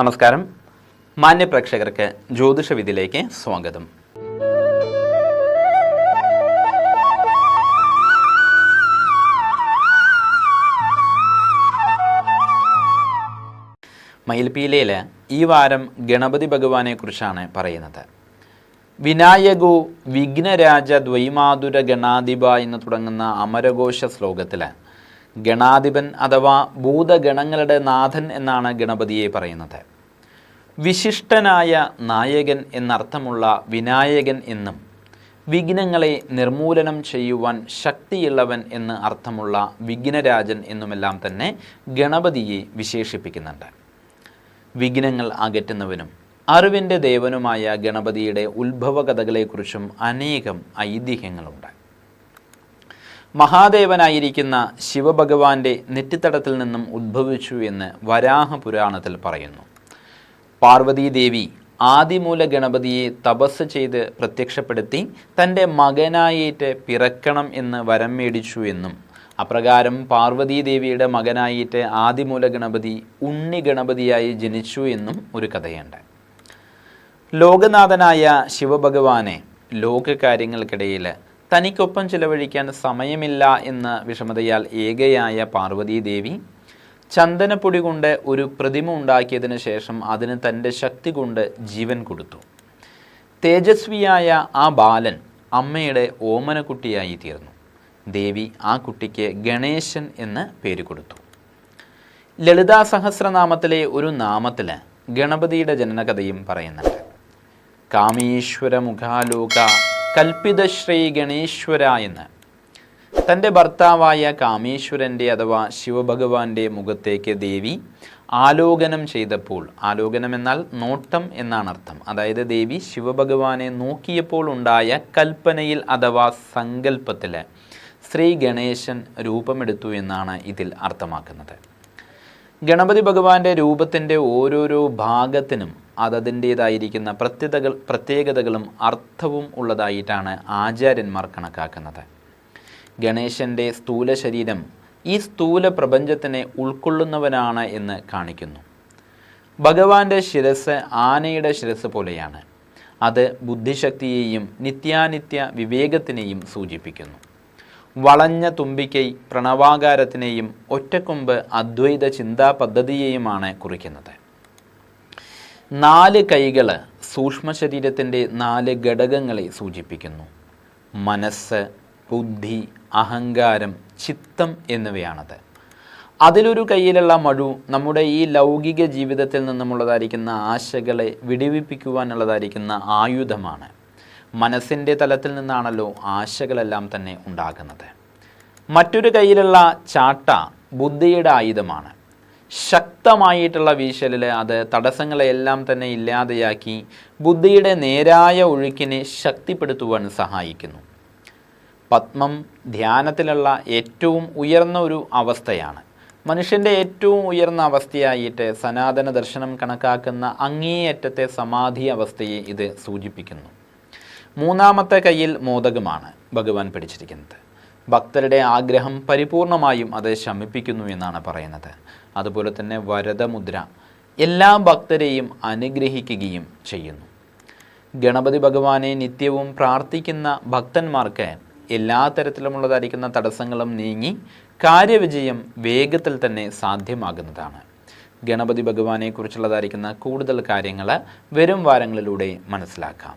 നമസ്കാരം. മാന്യ പ്രേക്ഷകർക്ക് ജ്യോതിഷവിധിയിലേക്ക് സ്വാഗതം. മയിൽപീലയിൽ ഈ വാരം ഗണപതി ഭഗവാനെ കുറിച്ചാണ് പറയുന്നത്. വിനായകോ വിഘ്നരാജ ദ്വൈമാതുര ഗണാധിപ എന്ന് തുടങ്ങുന്ന അമരഘോഷ ശ്ലോകത്തിൽ ഗണാധിപൻ അഥവാ ഭൂതഗണങ്ങളുടെ നാഥൻ എന്നാണ് ഗണപതിയെ പറയുന്നത്. വിശിഷ്ടനായ നായകൻ എന്നർത്ഥമുള്ള വിനായകൻ എന്നും വിഘ്നങ്ങളെ നിർമൂലനം ചെയ്യുവാൻ ശക്തിയുള്ളവൻ എന്ന് അർത്ഥമുള്ള വിഘ്നരാജൻ എന്നുമെല്ലാം തന്നെ ഗണപതിയെ വിശേഷിപ്പിക്കുന്നുണ്ട്. വിഘ്നങ്ങൾ അകറ്റുന്നവനും അറിവിന്റെ ദേവനുമായ ഗണപതിയുടെ ഉത്ഭവ കഥകളെക്കുറിച്ചും അനേകം ഐതിഹ്യങ്ങളുണ്ട്. മഹാദേവനായിരിക്കുന്ന ശിവഭഗവാന്റെ നെറ്റിത്തടത്തിൽ നിന്നും ഉദ്ഭവിച്ചു എന്ന് വരാഹ പുരാണത്തിൽ പറയുന്നു. പാർവതീദേവി ആദിമൂല ഗണപതിയെ തപസ് ചെയ്ത് പ്രത്യക്ഷപ്പെടുത്തി തന്റെ മകനായിട്ട് പിറക്കണം എന്ന് വരം മേടിച്ചു എന്നും അപ്രകാരം പാർവതീദേവിയുടെ മകനായിട്ട് ആദിമൂല ഗണപതി ഉണ്ണി ഗണപതിയായി ജനിച്ചു എന്നും ഒരു കഥയുണ്ട്. ലോകനാഥനായ ശിവഭഗവാനെ ലോകകാര്യങ്ങൾക്കിടയിൽ തനിക്കൊപ്പം ചിലവഴിക്കാൻ സമയമില്ല എന്ന വിഷമതയാൽ ഏകയായ പാർവതീദേവി ചന്ദനപ്പൊടി കൊണ്ട് ഒരു പ്രതിമ ഉണ്ടാക്കിയതിനു ശേഷം അതിന് തന്റെ ശക്തി കൊണ്ട് ജീവൻ കൊടുത്തു. തേജസ്വിയായ ആ ബാലൻ അമ്മയുടെ ഓമനക്കുട്ടിയായി തീർന്നു. ദേവി ആ കുട്ടിക്ക് ഗണേശൻ എന്ന് പേര് കൊടുത്തു. ലളിതാ സഹസ്രനാമത്തിലെ ഒരു നാമത്തിൽ ഗണപതിയുടെ ജനനകഥയും പറയുന്നുണ്ട്. കാമീശ്വര മുഖാലോക കൽപ്പിത ശ്രീ ഗണേശ്വര എന്ന്. തന്റെ ഭർത്താവായ കാമേശ്വരന്റെ അഥവാ ശിവഭഗവാന്റെ മുഖത്തേക്ക് ദേവി ആലോകനം ചെയ്തപ്പോൾ ആലോകനം എന്നാൽ നോട്ടം എന്നാണ് അർത്ഥം അതായത് ദേവി ശിവഭഗവാനെ നോക്കിയപ്പോൾ ഉണ്ടായ കൽപ്പനയിൽ അഥവാ സങ്കല്പത്തിൽ ശ്രീ ഗണേശൻ രൂപമെടുത്തു എന്നാണ് ഇതിൽ അർത്ഥമാക്കുന്നത്. ഗണപതി ഭഗവാന്റെ രൂപത്തിന്റെ ഓരോരോ ഭാഗത്തിനും അതതിന്റേതായിരിക്കുന്ന പ്രത്യേകതകൾ പ്രത്യേകതകളും അർത്ഥവും ഉള്ളതായിട്ടാണ് ആചാര്യന്മാർ കണക്കാക്കുന്നത്. ഗണേശന്റെ സ്ഥൂല ശരീരം ഈ സ്ഥൂല പ്രപഞ്ചത്തിനെ ഉൾക്കൊള്ളുന്നവനാണ് എന്ന് കാണിക്കുന്നു. ഭഗവാന്റെ ശിരസ് ആനയുടെ ശിരസ് പോലെയാണ്. അത് ബുദ്ധിശക്തിയെയും നിത്യാനിത്യ വിവേകത്തിനെയും സൂചിപ്പിക്കുന്നു. വളഞ്ഞ തുമ്പിക്കൈ പ്രണവാകാരത്തിനെയും ഒറ്റക്കൊമ്പ് അദ്വൈത ചിന്താ പദ്ധതിയെയുമാണ് കുറിക്കുന്നത്. നാല് കൈകൾ സൂക്ഷ്മ ശരീരത്തിന്റെ നാല് ഘടകങ്ങളെ സൂചിപ്പിക്കുന്നു. മനസ്സ് ബുദ്ധി അഹങ്കാരം ചിത്തം എന്നിവയാണത്. അതിലൊരു കയ്യിലുള്ള മഴു നമ്മുടെ ഈ ലൗകിക ജീവിതത്തിൽ നിന്നുമുള്ളതായിരിക്കുന്ന ആശകളെ വിടിവിപ്പിക്കുവാനുള്ളതായിരിക്കുന്ന ആയുധമാണ്. മനസ്സിന്റെ തലത്തിൽ നിന്നാണല്ലോ ആശകളെല്ലാം തന്നെ ഉണ്ടാകുന്നത്. മറ്റൊരു കയ്യിലുള്ള ചാട്ട ബുദ്ധിയുടെ ആയുധമാണ്. ശക്തമായിട്ടുള്ള വീശലിൽ അത് തടസ്സങ്ങളെല്ലാം തന്നെ ഇല്ലാതെയാക്കി ബുദ്ധിയുടെ നേരായ ഒഴുക്കിനെ ശക്തിപ്പെടുത്തുവാൻ സഹായിക്കുന്നു. പത്മം ധ്യാനത്തിലുള്ള ഏറ്റവും ഉയർന്ന ഒരു അവസ്ഥയാണ്. മനുഷ്യന്റെ ഏറ്റവും ഉയർന്ന അവസ്ഥയായിട്ട് സനാതന ദർശനം കണക്കാക്കുന്ന അങ്ങേയറ്റത്തെ സമാധി അവസ്ഥയെ ഇത് സൂചിപ്പിക്കുന്നു. മൂന്നാമത്തെ കയ്യിൽ മോദകമാണ് ഭഗവാൻ പിടിച്ചിരിക്കുന്നത്. ഭക്തരുടെ ആഗ്രഹം പരിപൂർണമായും അത് ശമിപ്പിക്കുന്നു എന്നാണ് പറയുന്നത്. അതുപോലെ തന്നെ വരദമുദ്ര എല്ലാ ഭക്തരെയും അനുഗ്രഹിക്കുകയും ചെയ്യുന്നു. ഗണപതി ഭഗവാനെ നിത്യവും പ്രാർത്ഥിക്കുന്ന ഭക്തന്മാർക്ക് എല്ലാ തരത്തിലുമുള്ളതായിരിക്കുന്ന തടസ്സങ്ങളും നീങ്ങി കാര്യവിജയം വേഗത്തിൽ തന്നെ സാധ്യമാകുന്നതാണ്. ഗണപതി ഭഗവാനെ കുറിച്ചുള്ളതായിരിക്കുന്ന കൂടുതൽ കാര്യങ്ങൾ വരും വാരങ്ങളിലൂടെ മനസ്സിലാക്കാം.